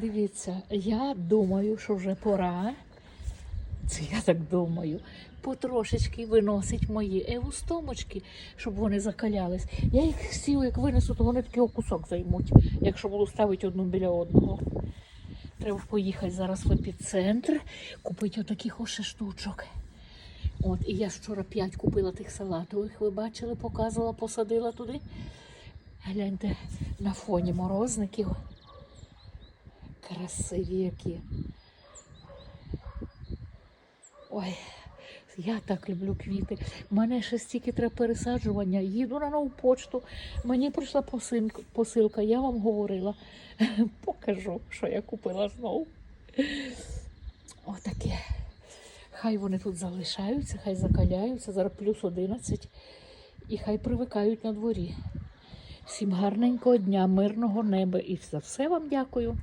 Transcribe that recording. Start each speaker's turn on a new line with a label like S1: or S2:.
S1: Дивіться, я думаю, що вже пора. Це я так думаю. Потрошечки виносить мої еустомочки, щоб вони закалялись. Я їх сів, як винесу, то вони такий кусок займуть, якщо буду ставити одну біля одного. Треба поїхати зараз в епіцентр, купити отаких ось штучок. От, і я вчора п'ять купила тих салатових, ви бачили, показувала, посадила туди. Гляньте на фоні морозників. Красиві які. Ой, я так люблю квіти. У мене ще стільки треба пересаджування. Їду на нову почту. Мені прийшла посилка, я вам говорила. Покажу, що я купила знову. Отаке. Хай вони тут залишаються, хай закаляються, зараз плюс 11, і хай привикають на дворі. Всім гарненького дня, мирного неба і за все вам дякую.